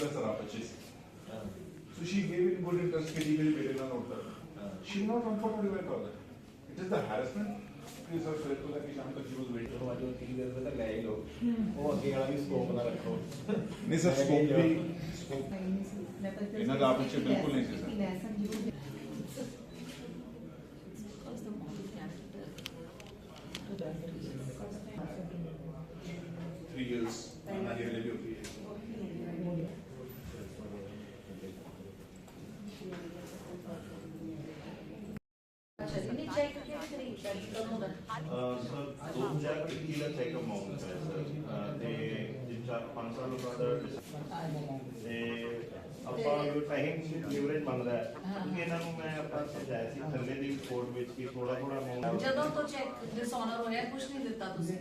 ਦਾ ਸਰਾਪ ਅੱਛੇ ਸੀ So she gave in good interest ਕਿ ਜੀ ਮੇਰੇ ਨਾਲ ਨੋਟ ਕਰ She not comfortable with all that. It is the harassment. ਕਿ ਸਰ ਫਿਰ ਤੋਂ ਲੈ ਕੇ ਸ਼ਾਮ ਤੱਕ she was waiting. ਉਹ ਜੋ ਕੀ ਦੇ ਤਾਂ ਲੈ ਹੀ ਲੋ ਉਹ ਅੱਗੇ ਵਾਲਾ ਵੀ ਸਕੋਪ ਨਾ ਰੱਖੋ ਨਹੀਂ ਸਰ ਸਕੋਪ ਵੀ scope ਇਹਨਾਂ ਦਾ ਸਰ 2021 ਦਾ ਚੈੱਕ ਅਮਾਉਂਟ ਹੈ ਸਰ ਅਹ ਤੇ ਜਿੱਚਾ 5 ਸਾਲ ਬਾਅਦ ਤੇ ਆਪਾਂ ਜੋ ਟਾਈਮ ਲੀਵਰੇਜ ਮੰਗਦਾ ਹੈ ਕਿਉਂਕਿ ਇਹਨਾਂ ਨੂੰ ਮੈਂ ਆਪਾਂ ਸਮਝਾਇਆ ਸੀ ਥੱਲੇ ਦੀ ਰਿਪੋਰਟ ਵਿੱਚ ਕਿ ਥੋੜਾ ਥੋੜਾ ਅਮਾਉਂਟ ਜਦੋਂ ਤੋਂ ਚੈੱਕ ਡਿਸਆਨਰ ਹੋਇਆ ਕੁਝ ਨਹੀਂ ਦਿੱਤਾ ਤੁਸੀਂ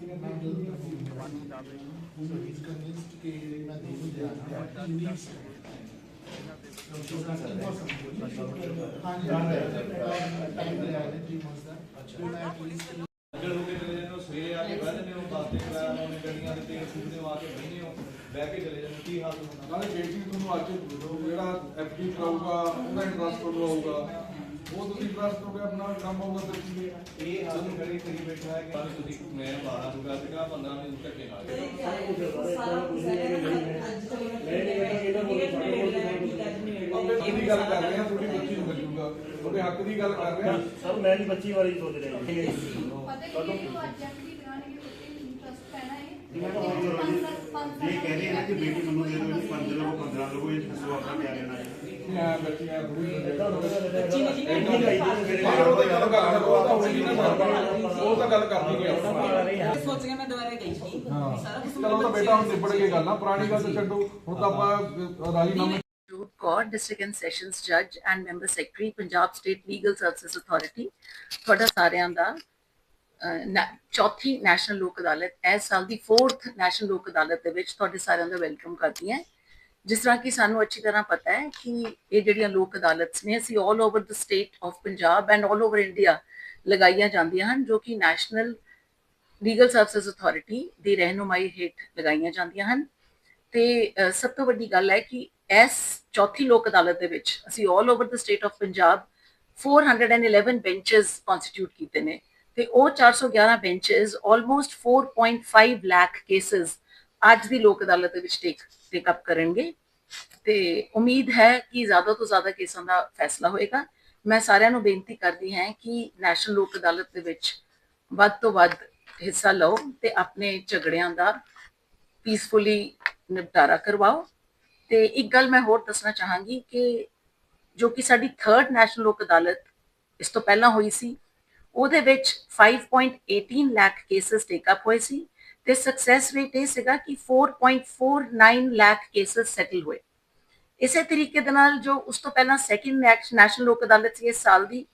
he's convinced कि मैं दे दूं जाना he needs टाइम ले आए थ्री मंथ्स का तो मैं एटलीस्ट ਅੱਗੇ ਹੋ ਕੇ ਚਲੇ ਜਾਂਦੇ ਹੋ ਸਵੇਰੇ ਆ ਕੇ ਬਹਿ ਜਾਂਦੇ ਹੋ ਬਾਤੇ ਕਰਾਇਆ ਉਹਨੇ ਗੱਡੀਆਂ ਦੇ ਤੇਲ ਫੂਕਦੇ ਹੋ ਆ ਕੇ ਬਹਿੰਦੇ ਹੋ ਬਹਿ ਕੇ ਚਲੇ ਜਾਂਦੇ ਹੋ ਕੀ ਹਾਲ ਹੁੰਦਾ ਨਾਲੇ ਬੇਟੀ ਤੁਹਾਨੂੰ ਅੱਜ ਜਿਹੜਾ ਐਫਡੀ ਕਰਾਊਗਾ ਉਹਦਾ ਇੰਟਰਸਟ ਕਦੋਂ ਆਊਗਾ ਉਹ ਤੁਸੀਂ ਇੰਟਰਸਟ ਕਰੋਗੇ ਆਪਣਾ ਕੰਮ ਆਊਗਾ ਤਾਂ ਕੀ ਹੈ ਇਹ ਹਾਲ ਕਰੀ ਕਰੀ ਬੈਠਾ ਹੈ ਕਿ ਕੱਲ੍ਹ ਤੁਸੀਂ ਮੈਂ 12 ਨੂੰ ਗੱਲ ਸੀਗਾ 15 ਨੂੰ ਧੱਕੇ ਨਾਲ ਦੀ ਗੱਲ ਕਰ ਰਹੇ ਹਾਂ ਤੁਹਾਡੀ ਬੱਚੀ ਨੂੰ ਮਿਲੂਗਾ ਤੁਹਾਡੇ ਹੱਕ ਦੀ ਗੱਲ ਕਰ ਰਹੇ ਹਾਂ। ਸਰ ਮੈਂ ਵੀ 25 ਵਾਰੀ ਸੋਚ ਰਿਹਾ ਪਤਾ ਕੀ ਹੈ ਉਹ ਅੱਜ ਐਫਡੀ ਕਰਾਣੇ ਦੇ ਉੱਤੇ ਇੰਟਰਸਟ ਪੈਣਾ ਹੈ। ਇਹ ਕਹਿ ਰਹੇ ਨੇ ਕਿ ਬੇਟੀ ਮੈਨੂੰ ਦੇ ਦਿਓ 5 ਲਵੋ 15 ਲਵੋ ਇਹ ਦੱਸੋ ਆਪਣਾ ਕਿਆ ਲੈਣਾ ਹੈ ਆ ਬੱਚੀਆਂ ਥੋੜੀ ਪਰ ਉਹ ਤਾਂ ਗੱਲ ਕਰ ਉਹ ਤਾਂ ਹੋਈ ਨਾ। ਸਰ ਉਹ ਤਾਂ ਗੱਲ ਕਰਨੀ ਨਹੀਂ ਆਪਾਂ। ਸੋਚ ਕੇ ਮੈਂ ਦੁਬਾਰਾ ਗਈ ਸੀ। ਹਾਂ। ਸਾਰਾ ਕੁਝ ਚਲੋ ਤਾਂ ਬੇਟਾ ਹੁਣ ਨਿਬੜ ਕੇ ਗੱਲ ਆ ਪੁਰਾਣੀ ਗੱਲ ਤਾਂ ਛੱਡੋ। ਹੁਣ ਤਾਂ ਆਪਾਂ ਰਾਜੀਨਾਮੇ Ruth Kaur, District and Sessions Judge and Member Secretary, Punjab State Legal Services Authority, ਤੁਹਾਡਾ ਸਾਰਿਆਂ ਦਾ ਚੌਥੀ ਨੈਸ਼ਨਲ ਲੋਕ ਅਦਾਲਤ ਇਸ ਸਾਲ ਦੀ 4th ਨੈਸ਼ਨਲ ਲੋਕ ਅਦਾਲਤ ਦੇ ਵਿੱਚ ਤੁਹਾਡੇ ਸਾਰਿਆਂ ਦਾ ਵੈਲਕਮ ਕਰਦੀ ਹਾਂ। ਜਿਸ ਤਰ੍ਹਾਂ ਕਿ ਸਾਨੂੰ ਅੱਛੀ ਤਰ੍ਹਾਂ ਪਤਾ ਹੈ ਕਿ ਇਹ ਜਿਹੜੀਆਂ ਲੋਕ ਅਦਾਲਤਸ ਨੇ ਅਸੀਂ all over the state of Punjab and all over India ਲਗਾਈਆਂ ਜਾਂਦੀਆਂ ਹਨ ਜੋ ਕਿ ਨੈਸ਼ਨਲ ਲੀਗਲ ਸਰਵਿਸ ਅਥਾਰਟੀ ਦੀ ਰਹਿਨੁਮਾਈ ਹੇਠ ਲਗਾਈਆਂ ਜਾਂਦੀਆਂ ਹਨ। ਤੇ ਸਭ ਤੋਂ ਵੱਡੀ ਗੱਲ ਹੈ ਕਿ ਇਸ ਚੌਥੀ ਲੋਕ ਅਦਾਲਤ ਦੇ ਵਿੱਚ ਅਸੀਂ 올 over the state of Punjab 411 benches constitute ਕੀਤੇ ਨੇ ਤੇ ਉਹ 411 ਬੈਂਚਸ ਆਲਮੋਸਟ 4.5 ਲੱਖ ਕੇਸਸ ਅੱਜ ਦੀ ਲੋਕ ਅਦਾਲਤ ਦੇ ਵਿੱਚ ਟੇਕ ਟੇਕ ਅਪ ਕਰਨਗੇ। ਤੇ ਉਮੀਦ ਹੈ ਕਿ ਜ਼ਿਆਦਾ ਤੋਂ ਜ਼ਿਆਦਾ ਕੇਸਾਂ ਦਾ ਫੈਸਲਾ ਹੋਏਗਾ। ਮੈਂ ਸਾਰਿਆਂ ਨੂੰ ਬੇਨਤੀ ਕਰਦੀ ਹਾਂ ਕਿ ਨੈਸ਼ਨਲ ਲੋਕ ਅਦਾਲਤ ਦੇ ਵਿੱਚ ਵੱਧ ਤੋਂ ਵੱਧ ਹਿੱਸਾ ਲਓ ਤੇ ਆਪਣੇ ਝਗੜਿਆਂ ਦਾ ਪੀਸਫੁਲੀ ਨਿਪਟਾਰਾ ਕਰਵਾਓ। ਤੇ ਇੱਕ ਗੱਲ ਮੈਂ ਹੋਰ ਦੱਸਣਾ ਚਾਹਾਂਗੀ ਕਿ ਜੋ ਕਿ ਸਾਡੀ 3rd ਨੈਸ਼ਨਲ ਲੋਕ ਅਦਾਲਤ ਇਸ ਤੋਂ ਪਹਿਲਾਂ ਹੋਈ ਸੀ, ਉਹਦੇ ਵਿੱਚ 5.18 ਲੱਖ ਕੇਸਸ ਟੇਕ ਅਪ ਹੋਏ ਸੀ ਤੇ ਸਕਸੈਸ ਰੇਟ ਇਹ ਸੀਗਾ ਕਿ 4.49 ਲੱਖ ਕੇਸਸ ਸੈਟਲ ਹੋਏ ਇਸੇ ਤਰੀਕੇ ਦੇ ਨਾਲ ਜੋ ਉਸ ਤੋਂ ਪਹਿਲਾਂ ਸੈਕਿੰਡ ਨੈਸ਼ਨਲ ਲੋਕ ਅਦਾਲਤ ਸੀ ਇਸ ਸਾਲ ਦੀ,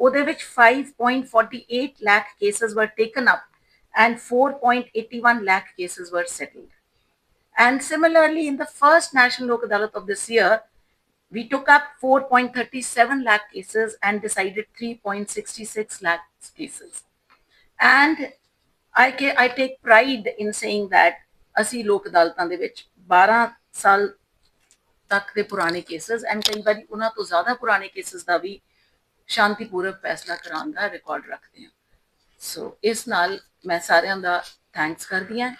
ਉਹਦੇ ਵਿੱਚ 5.48 lakh cases were taken up and 4.81 lakh cases ਵਰ settled. And similarly, in the first National Lok Adalat of this year, we took up 4.37 lakh cases and decided 3.66 lakh cases. And I, ca- I take pride in saying that ਅਸੀਂ ਲੋਕ ਅਦਾਲਤਾਂ ਦੇ ਵਿੱਚ 12 ਸਾਲ ਤੱਕ ਦੇ ਪੁਰਾਣੇ ਕੇਸਸ ਐਂਡ ਕਈ ਵਾਰੀ ਉਹਨਾਂ ਤੋਂ ਜ਼ਿਆਦਾ ਪੁਰਾਣੇ ਕੇਸਸ ਦਾ ਵੀ ਸ਼ਾਂਤੀਪੂਰਵਕ ਫੈਸਲਾ ਕਰਾਉਣ ਦਾ ਰਿਕਾਰਡ ਰੱਖਦੇ ਹਾਂ ਸੋ ਇਸ ਨਾਲ ਮੈਂ ਸਾਰਿਆਂ ਦਾ ਥੈਂਕਸ ਕਰਦੀ ਹਾਂ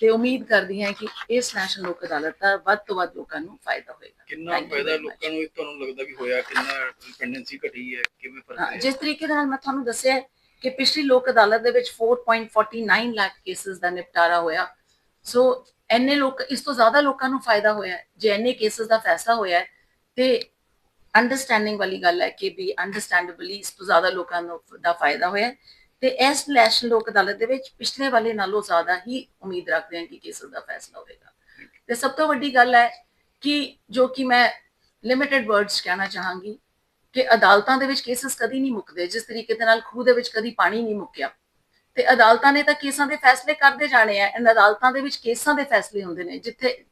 ਤੇ ਉਮੀਦ ਕਰਦੀ ਹਾਂ ਕਿ ਇਸ ਨੈਸ਼ਨਲ ਲੋਕ ਅਦਾਲਤ ਦਾ ਵੱਧ ਤੋਂ ਵੱਧ ਲੋਕਾਂ ਨੂੰ ਫਾਇਦਾ ਹੋਏਗਾ ਕਿੰਨਾ ਫਾਇਦਾ. ਲੋਕਾਂ ਨੂੰ ਤੁਹਾਨੂੰ ਲੱਗਦਾ ਵੀ ਹੋਇਆ ਕਿੰਨਾ ਡਿਪੈਂਡੈਂਸੀ ਘਟੀ ਹੈ ਕਿਵੇਂ ਫ਼ਰਕ ਹਾਂ, ਜਿਸ ਤਰੀਕੇ ਨਾਲ ਮੈਂ ਤੁਹਾਨੂੰ ਦੱਸਿਆ ਕਿ ਪਿਛਲੀ ਲੋਕ ਅਦਾਲਤ ਦੇ ਵਿੱਚ 4.49 ਲੱਖ ਕੇਸਸ ਦਾ ਨਿਪਟਾਰਾ ਹੋਇਆ ਸੋ ਐਨੇ ਲੋਕ ਇਸ ਤੋਂ ਜ਼ਿਆਦਾ ਲੋਕਾਂ ਨੂੰ ਫਾਇਦਾ ਹੋਇਆ। ਜੇ ਐਨੇ ਕੇਸਸ ਦਾ ਫੈਸਲਾ ਹੋਇਆ ਤੇ ਅੰਡਰਸਟੈਂਡਿੰਗ ਵਾਲੀ ਗੱਲ ਹੈ ਕਿ ਵੀ ਅੰਡਰਸਟੈਂਡੇਬਲੀ ਇਸ ਤੋਂ ਜ਼ਿਆਦਾ ਲੋਕਾਂ ਨੂੰ ਦਾ ਫਾਇਦਾ ਹੋਇਆ ਤੇ ਇਸ ਨੈਸ਼ਨਲ ਲੋਕ ਅਦਾਲਤ ਦੇ ਵਿੱਚ ਪਿਛਲੇ ਵਾਲੇ ਨਾਲੋਂ ਜ਼ਿਆਦਾ ਹੀ ਉਮੀਦ ਰੱਖਦੇ ਹਾਂ ਕਿ ਕੇਸਸ ਦਾ ਫੈਸਲਾ ਹੋਵੇਗਾ। ਤੇ ਸਭ ਤੋਂ ਵੱਡੀ ਗੱਲ ਹੈ ਕਿ ਜੋ ਕਿ ਮੈਂ ਲਿਮਿਟਿਡ ਵਰਡਸ ਕਹਿਣਾ ਚਾਹਾਂਗੀ ਕਿ ਅਦਾਲਤਾਂ ਦੇ ਵਿੱਚ ਕੇਸਸ ਕਦੀ ਨਹੀਂ ਮੁੱਕਦੇ, ਜਿਸ ਤਰੀਕੇ ਦੇ ਨਾਲ ਖੂਹ ਦੇ ਵਿੱਚ ਕਦੀ ਪਾਣੀ ਨਹੀਂ ਮੁੱਕਿਆ। ਤੇ ਅਦਾਲਤਾਂ ਨੇ ਤਾਂ ਕੇਸਾਂ ਦੇ ਫੈਸਲੇ ਕਰਦੇ ਜਾਣੇ ਆ ਇਹਨਾਂ ਅਦਾਲਤਾਂ ਦੇ ਵਿੱਚ ਕੇਸਾਂ ਦੇ ਫੈਸਲੇ ਹੁੰਦੇ ਨੇ, ਜਿੱਥੇ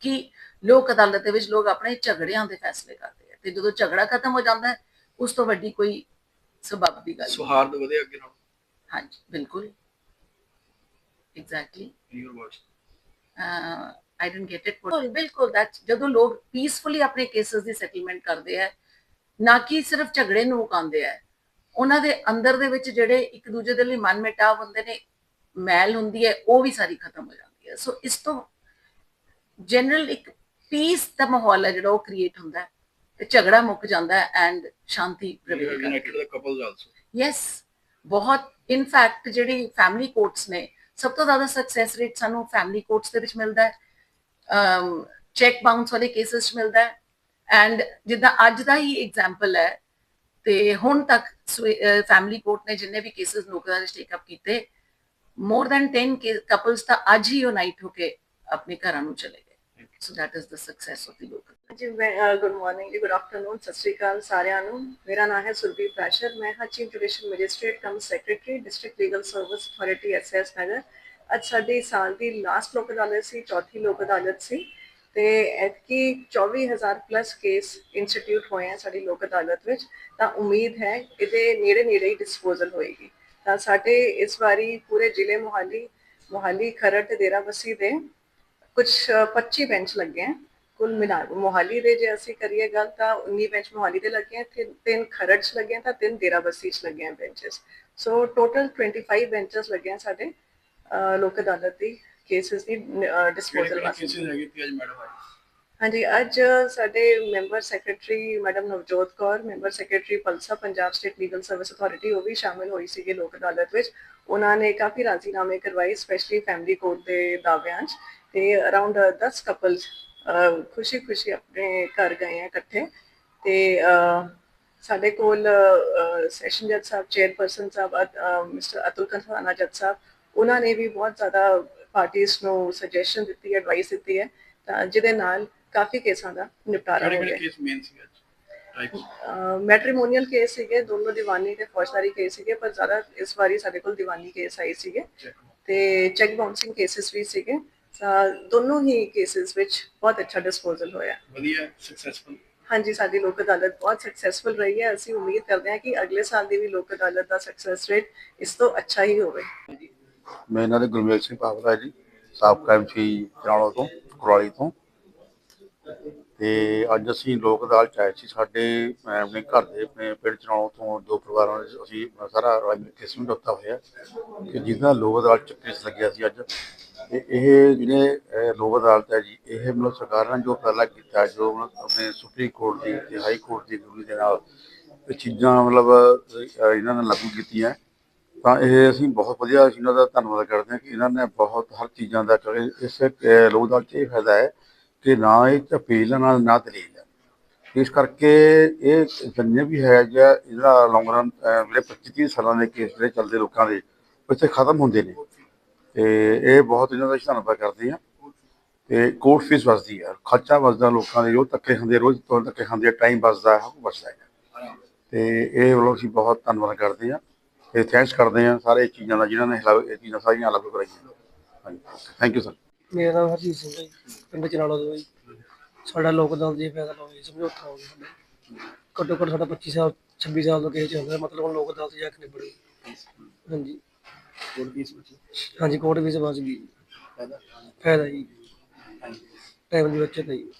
ਕਿ ਲੋਕ ਅਦਾਲਤ ਦੇ ਵਿੱਚ ਲੋਕ ਆਪਣੇ ਝਗੜਿਆਂ ਦੇ ਫੈਸਲੇ ਕਰਦੇ ਆ। ਤੇ ਜਦੋਂ ਝਗੜਾ ਖਤਮ ਹੋ ਜਾਂਦਾ ਹੈ ਉਸ ਤੋਂ ਵੱਡੀ ਕੋਈ ਸਬਬ ਦੀ ਗੱਲ ਨਹੀਂ। ਵਧੇ ਅੱਗੇ ਨਾਲ ਹਾਂਜੀ ਬਿਲਕੁਲ। Exactly words I didn't get it ਬਿਲਕੁਲ ਦੈਟ ਜਦੋਂ ਲੋਕ ਪੀਸਫੁਲੀ ਆਪਣੇ ਕੇਸਸ ਦੀ ਸੈਟਲਮੈਂਟ ਕਰਦੇ ਆ ਨਾ ਕਿ ਸਿਰਫ ਝਗੜੇ ਨੂੰ ਮੁਕਾਉਂਦੇ ਆ ਉਹਨਾਂ ਦੇ ਅੰਦਰ ਦੇ ਵਿੱਚ ਜਿਹੜੇ ਇੱਕ ਦੂਜੇ ਦੇ ਲਈ ਮਨ ਮਿਟਾਵ ਹੁੰਦੇ ਨੇ ਮੈਲ ਹੁੰਦੀ ਹੈ ਉਹ ਵੀ ਸਾਰੀ ਖਤਮ ਹੋ ਜਾਂਦੀ ਹੈ। ਸੋ ਇਸ ਤੋਂ ਜਨਰਲ ਇੱਕ ਪੀਸ ਦਾ ਮਾਹੌਲ ਹੈ ਜਿਹੜਾ ਉਹ ਕ੍ਰੀਏਟ ਹੁੰਦਾ ਹੈ ਤੇ ਝਗੜਾ ਮੁੱਕ ਜਾਂਦਾ ਹੈ ਐਂਡ ਸ਼ਾਂਤੀ ਪ੍ਰਵੇਸ਼ ਕਰਦੀ ਹੈ। ਯੈਸ ਬਹੁਤ ਇਨਫੈਕਟ ਜਿਹੜੀ ਫੈਮਿਲੀ ਕੋਰਟਸ ਨੇ, ਸਭ ਤੋਂ ਜ਼ਿਆਦਾ ਸਕਸੈਸ ਰੇਟ ਸਾਨੂੰ ਫੈਮਿਲੀ ਕੋਰਟਸ ਦੇ ਵਿੱਚ ਮਿਲਦਾ ਹੈ। ਚੈੱਕ ਬਾਉਂਸ ਵਾਲੇ ਕੇਸਸ ਮਿਲਦਾ ਹੈ। ਐਂਡ ਜਿੱਦਾਂ ਅੱਜ ਦਾ ਹੀ ਐਗਜ਼ਾਮਪਲ ਹੈ, ਤੇ ਹੁਣ ਤੱਕ ਫੈਮਿਲੀ ਕੋਰਟ ਨੇ ਜਿੰਨੇ ਵੀ ਕੇਸਸ ਲੋਕਾਂ ਦੇ ਟੇਕ ਅਪ ਕੀਤੇ ਮੋਰ ਦੈਨ 10 ਕਪਲਸ ਤਾਂ ਅੱਜ ਹੀ ਯੂਨਾਈਟ ਹੋ ਕੇ ਆਪਣੇ ਘਰਾਂ ਨੂੰ ਚਲੇ ਗਏ so that is the success of ਜੀ ਮੈਂ ਗੁੱਡ ਮਾਰਨਿੰਗ ਜੀ ਗੁੱਡ ਆਫਟਰਨੂਨ ਸਤਿ ਸ਼੍ਰੀ ਅਕਾਲ ਸਾਰਿਆਂ ਨੂੰ। ਮੇਰਾ ਨਾਮ ਹੈ ਸੁਰਬੀਰ ਪ੍ਰਾਸ਼ਰ। ਮੈਂ ਹਾਂ chief judicial magistrate cum secretary, district legal service authority SS Nagar. ਅੱਜ ਸਾਡੀ ਸਾਲ ਦੀ ਲਾਸਟ ਲੋਕ ਅਦਾਲਤ ਸੀ, ਚੌਥੀ ਲੋਕ ਅਦਾਲਤ ਸੀ। ਤੇ ਐਤਕੀ 24000 ਪਲੱਸ ਕੇਸ ਇੰਸਟੀਟਿਊਟ ਹੋਏ ਆ ਸਾਡੀ ਲੋਕ ਅਦਾਲਤ ਵਿੱਚ। ਤਾਂ ਉਮੀਦ ਹੈ ਇਹਦੇ ਨੇੜੇ ਨੇੜੇ ਹੀ ਡਿਸਪੋਜ਼ਲ ਹੋਏਗੀ। ਤਾਂ ਸਾਡੇ ਇਸ ਵਾਰੀ ਪੂਰੇ ਜ਼ਿਲ੍ਹੇ ਮੁਹਾਲੀ ਮੁਹਾਲੀ, ਖਰੜ ਤੇ ਡੇਰਾਬੱਸੀ ਦੇ ਕੁਝ 25 ਬੈਂਚ ਲੱਗੇ ਹੈ ਕੁੱਲ ਮਿਲਾ ਕੇ। ਮੋਹਾਲੀ ਦੇ ਜੇ ਅਸੀਂ ਕਰੀਏ ਗੱਲ ਤਾਂ 19 ਬੈਂਚ ਮੋਹਾਲੀ ਦੇ ਲੱਗੇ ਹੈ ਤੇ ਤਿੰਨ ਖਰੜ ਚ ਲੱਗੇ ਹੈ ਤਾਂ ਤਿੰਨ ਡੇਰਾਬੱਸੀ ਚ ਲੱਗੇ ਹੈ ਬੈਂਚਸ। ਸੋ ਟੋਟਲ 25 ਬੈਂਚਸ ਲੱਗੇ ਹੈ ਸਾਡੇ ਲੋਕ ਅਦਾਲਤ ਦੀ ਕੇਸਿਸ ਦੀ ਡਿਸਪੋਜ਼ਲ ਵਾਸਤੇ। ਕੇਸਿਸ ਹੈਗੇ ਕਿ ਅੱਜ ਮੈਡਮ ਆਈ ਹਾਂਜੀ ਅੱਜ ਸਾਡੇ member secretary madam Navjot Kaur member secretary ਪਲਸਾ Punjab state legal service authority ਉਹ ਵੀ ਸ਼ਾਮਿਲ ਹੋਈ ਸੀਗੇ ਲੋਕ ਅਦਾਲਤ ਵਿੱਚ। ਉਹਨਾਂ ਨੇ ਕਾਫੀ ਰਾਜ਼ੀਨਾਮੇ ਕਰਵਾਏ ਸਪੈਸ਼ਲੀ ਫੈਮਿਲੀ ਕੋਰਟ ਦੇ ਦਾਅਵਿਆਂ 'ਚ। ਤੇ ਅਰਾਊਂਡ 10 ਕਪਲਸ ਖੁਸ਼ੀ-ਖੁਸ਼ੀ ਆਪਣੇ ਘਰ ਗਏ ਆ ਇਕੱਠੇ ਤੇ ਸਾਡੇ ਕੋਲ ਸੈਸ਼ਨ ਜੱਜ ਸਾਹਿਬ ਚੇਅਰਪਰਸਨ ਸਾਹਿਬ ਮਿਸਟਰ ਅਤੁਲ ਕੰਥਾਨਾ ਜੱਜ ਸਾਹਿਬ ਉਹਨਾਂ ਨੇ ਵੀ ਬਹੁਤ ਜ਼ਿਆਦਾ ਪਾਰਟੀਆਂ ਨੂੰ ਸੁਜੈਸ਼ਨ ਦਿੱਤੀ ਹੈ ਐਡਵਾਈਸ ਦਿੱਤੀ ਹੈ ਤਾਂ ਜਿਹਦੇ ਨਾਲ ਕਾਫੀ ਕੇਸਾਂ ਦਾ ਨਿਪਟਾਰਾ ਕਿਹੜੇ ਹੋ ਕਿਹੜੇ ਗਿਆ ਕੇਸ ਮੇਨ ਸੀ ਅੱਜ? ਟਾਈਪਸ ਮੈਟ੍ਰੀਮੋਨੀਅਲ ਕੇਸ ਸੀਗੇ ਦੋਨੋਂ ਦੀਵਾਨੀ ਤੇ ਫੌਜਦਾਰੀ ਕੇਸ ਸੀਗੇ ਪਰ ਜ਼ਿਆਦਾ ਇਸ ਵਾਰੀ ਸਾਡੇ ਕੋਲ ਦੀਵਾਨੀ ਕੇਸ ਆਏ ਸੀਗੇ ਤੇ ਚੈੱਕ ਬਾਉਂਸਿੰਗ ਕੇਸਿਸ ਵੀ ਸੀਗੇ। ਤਾਂ ਦੋਨੋਂ ਹੀ ਕੇਸਿਸ ਵਿੱਚ ਬਹੁਤ ਅੱਛਾ ਡਿਸਪੋਜ਼ਲ ਹੋਇਆ। ਵਧੀਆ ਸਕਸੈਸਫੁਲ ਹਾਂਜੀ ਸਾਡੀ ਲੋਕ ਅਦਾਲਤ ਬਹੁਤ ਸਕਸੈਸਫੁਲ ਰਹੀ ਹੈ। ਅਸੀਂ ਉਮੀਦ ਕਰਦੇ ਹਾਂ ਕਿ ਅਗਲੇ ਸਾਲ ਦੀ ਵੀ ਲੋਕ ਅਦਾਲਤ ਦਾ ਸਕਸੈਸ ਰੇਟ ਇਸ ਤੋਂ ਅੱਛਾ ਹੀ ਹੋਵੇ। ਮੈਂ ਇਹਨਾਂ ਦੇ ਗੁਰਮੇਲ ਸਿੰਘ ਪਾਵਲਾ ਜੀ ਸਾਬਕਾ ਐਮਸੀ ਚਰਾਣੋ ਤੋਂ ਕੁਰਾਲੀ ਤੋਂ। ਤੇ ਅੱਜ ਅਸੀਂ ਲੋਕ ਅਦਾਲਤ 'ਚ ਆਏ ਸੀ। ਸਾਡੇ ਮੈਂ ਆਪਣੇ ਘਰ ਦੇ ਆਪਣੇ ਪਿੰਡ ਚਰਾਣੋ ਤੋਂ ਦੋ ਪਰਿਵਾਰਾਂ ਦੇ ਅਸੀਂ ਸਾਰਾ ਕੇਸ ਮਿਟਾਤਾ ਹੋਇਆ। ਕਿ ਜਿਹਦਾ ਲੋਕ ਅਦਾਲਤ 'ਚ ਕੇਸ ਲੱਗਿਆ ਸੀ ਅੱਜ। ਤੇ ਇਹ ਜਿਹੜੇ ਲੋਕ ਅਦਾਲਤ ਹੈ ਜੀ ਇਹ ਮਤਲਬ ਸਰਕਾਰ ਨੇ ਜੋ ਫੈਸਲਾ ਕੀਤਾ ਜੋ ਮਤਲਬ ਆਪਣੇ ਸੁਪਰੀਮ ਕੋਰਟ ਦੀ ਤੇ ਹਾਈ ਕੋਰਟ ਦੀ ਰੂਲ ਦੇ ਨਾਲ ਇਹ ਚੀਜ਼ਾਂ ਮਤਲਬ ਇਹਨਾਂ ਨੇ ਲਾਗੂ ਕੀਤੀਆਂ। ਤਾਂ ਇਹ ਅਸੀਂ ਬਹੁਤ ਵਧੀਆ ਅਸੀਂ ਇਹਨਾਂ ਦਾ ਧੰਨਵਾਦ ਕਰਦੇ ਹਾਂ ਕਿ ਇਹਨਾਂ ਨੇ ਬਹੁਤ ਹਰ ਚੀਜ਼ਾਂ ਦਾ ਇਸ ਲੋਕ ਅਦਾਲਤ 'ਚ ਇਹ ਫਾਇਦਾ ਹੈ ਕਿ ਨਾ ਇਹ 'ਚ ਅਪੀਲ ਹੈ, ਨਾ ਦਲੀਲ ਹੈ। ਇਸ ਕਰਕੇ ਇਹ ਜਿੰਨੇ ਵੀ ਹੈ ਜਾਂ ਇਹਦਾ ਲੌਂਗ ਰਨ ਜਿਹੜੇ 25 ਸਾਲਾਂ ਦੇ ਕੇਸ ਜਿਹੜੇ ਚੱਲਦੇ ਲੋਕਾਂ ਦੇ ਉਹ ਇੱਥੇ ਖਤਮ ਹੁੰਦੇ ਨੇ। ਤੇ ਇਹ ਬਹੁਤ ਇਹਨਾਂ ਦਾ ਅਸੀਂ ਧੰਨਵਾਦ ਕਰਦੇ ਹਾਂ ਤੇ ਕੋਰਟ ਫੀਸ ਵਸਦੀ ਹੈ ਖਰਚਾ ਵਸਦਾ ਲੋਕਾਂ ਦੇ ਜੋ ਧੱਕੇ ਖਾਂਦੇ ਰੋਜ਼ ਤੋਂ ਧੱਕੇ ਖਾਂਦੇ ਟਾਈਮ ਬਚਦਾ ਹੈ ਉਹ ਹੈ ਤੇ ਇਹ ਵੱਲੋਂ ਅਸੀਂ ਬਹੁਤ ਧੰਨਵਾਦ ਕਰਦੇ ਹਾਂ ਤੇ ਥੈਂਕਸ ਕਰਦੇ ਹਾਂ ਸਾਰੇ ਚੀਜ਼ਾਂ ਦਾ, ਜਿਨ੍ਹਾਂ ਨੇ ਇਹ ਚੀਜ਼ਾਂ ਸਾਰੀਆਂ ਲਾਗੂ ਕਰਾਈਆਂ। ਹਾਂਜੀ। ਥੈਂਕ ਯੂ ਸਰ ਮੇਰਾ ਨਾਮ ਹਰਜੀਤ ਸਿੰਘ ਹੈ ਪਿੰਡ ਚਨਾਲਾ ਤੋਂ ਜੀ। ਸਾਡਾ ਲੋਕ ਅਦਾਲਤ ਫੈਸਲਾ ਹੋ ਸਮਝੌਤਾ ਹੋ ਗਿਆ ਸਾਡਾ। ਘੱਟੋ ਘੱਟ ਸਾਡਾ 25 ਸਾਲ 26 ਸਾਲ ਤੋਂ ਕੇਸ ਚੱਲ ਰਿਹਾ ਮਤਲਬ ਹੁਣ ਲੋਕ ਜਾ ਕੇ ਨਿਬੜ। ਗਈ ਹਾਂਜੀ। ਵਿੱਚ? ਹਾਂਜੀ ਕੋਰਟ ਵਿੱਚ ਬਚ ਗਈ। ਫਾਇਦਾ? ਜੀ। ਟਾਈਮ ਦੀ ਬੱਚਤ ਹੈ ਜੀ।